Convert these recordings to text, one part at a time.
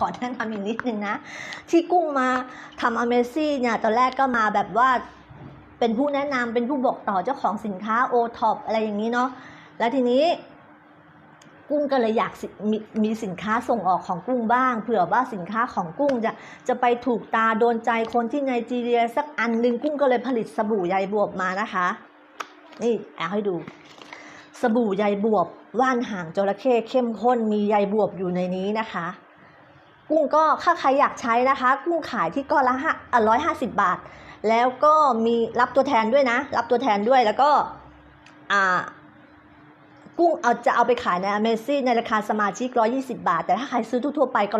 ขอแนะนำอีกนิดนึงนะ ที่กุ้งมาทำ Amazing เนี่ยตอนแรกก็มาแบบว่าเป็นผู้แนะนำเป็นผู้บอกต่อเจ้าของสินค้า o t o p อะไรอย่างนี้เนาะแล้วทีนี้กุ้งก็เลยอยากมมีสินค้าส่งออกของกุ้งบ้างเผื่อว่าสินค้าของกุ้งจะจะไปถูกตาโดนใจคนที่ไนจีเรียสักอันหนึ่งกุ้งก็เลยผลิตสบู่ใยบวบมานะคะ นี่เอาให้ดู สบู่ใยบวบว่านหางจระเข้เข้มข้นมีใยบวบอยู่ในนี้นะคะ กุ้งก็ถ้าใครอยากใช้นะคะ กุ้งขายที่ก้อนละห้าร้อยห้าสิบบาท แล้วก็มีรับตัวแทนด้วยนะ รับตัวแทนด้วยแล้วก็อ่ากุ้งเอาจะเอาไปขายใน Amazing ในราคาสมาชิก 120 บาท แต่ถ้าใครซื้อทั่วๆไปก็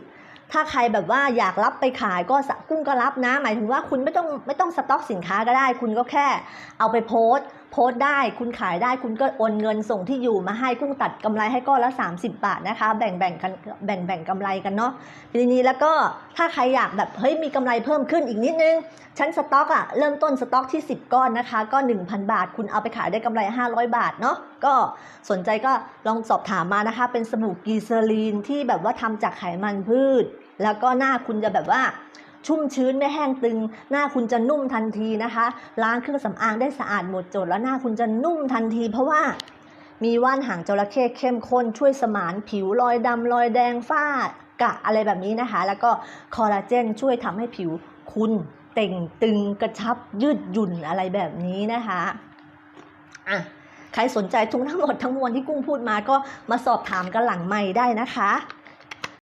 150 ถ้าใครแบบว่าอยากรับไปขายก็กุ้งก็รับนะ หมายถึงว่าคุณไม่ต้องไม่ต้องสต็อกสินค้าก็ได้ คุณก็แค่เอาไปโพสต์ โพสได้คุณขายได้คุณก็โอนเงินส่งที่อยู่มาให้กุ้งตัดกำไรให้ก้อนละ 30 บาทนะคะ แบ่งแบ่งกันแบ่งแบ่งกำไรกันเนาะทีนี้แล้วก็ถ้าใครอยากแบบเฮ้ยมีกำไรเพิ่มขึ้นอีกนิดนึงชั้นสต็อกอะเริ่มต้นสต็อกที่ 10 ก้อนนะคะ ก็ 1,000 บาท คุณเอาไปขายได้กำไร 500 บาทเนาะก็สนใจก็ลองสอบถามมานะคะ เป็นสบู่กีเซอรีนที่แบบว่าทำจากไขมันพืช แล้วก็หน้าคุณจะแบบว่า ชุ่มชื้นไม่แห้งตึง หน้าคุณจะนุ่มทันทีนะคะ ล้างเครื่องสำอางได้สะอาดหมดจดแล้วหน้าคุณจะนุ่มทันที เพราะว่ามีว่านหางจระเข้เข้มข้นช่วยสมานผิวรอยดำรอยแดงฝ้ากะอะไรแบบนี้นะคะ แล้วก็คอลลาเจนช่วยทำให้ผิวคุณเต่งตึงกระชับยืดหยุ่นอะไรแบบนี้นะคะอะใครสนใจทุกทั้งหมดทั้งมวลที่กุ้งพูดมาก็มาสอบถามกันหลังใหม่ได้นะคะ